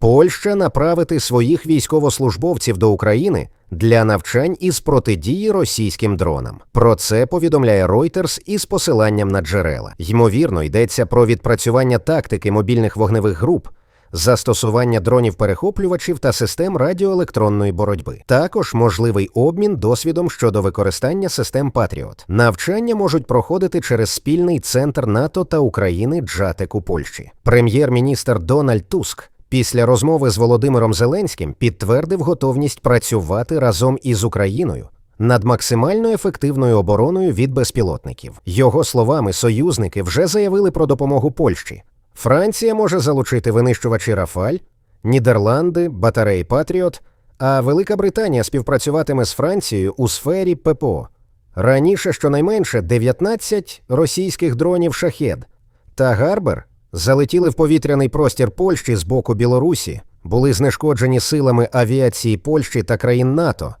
Польща направити своїх військовослужбовців до України для навчань із протидії російським дронам. Про це повідомляє Reuters із посиланням на джерела. Ймовірно, йдеться про відпрацювання тактики мобільних вогневих груп. Застосування дронів-перехоплювачів та систем радіоелектронної боротьби, також можливий обмін досвідом щодо використання систем Патріот. Навчання можуть проходити через спільний центр НАТО та України Джатек у Польщі. Прем'єр-міністр Дональд Туск після розмови з Володимиром Зеленським підтвердив готовність працювати разом із Україною. Над максимально ефективною обороною від безпілотників його словами, союзники вже заявили про допомогу Польщі. Франція може залучити винищувачі Рафаль, Нідерланди, батареї Патріот, а Велика Британія співпрацюватиме з Францією у сфері ППО. Раніше щонайменше 19 російських дронів шахед та Гарбер залетіли в повітряний простір Польщі з боку Білорусі, були знешкоджені силами авіації Польщі та країн НАТО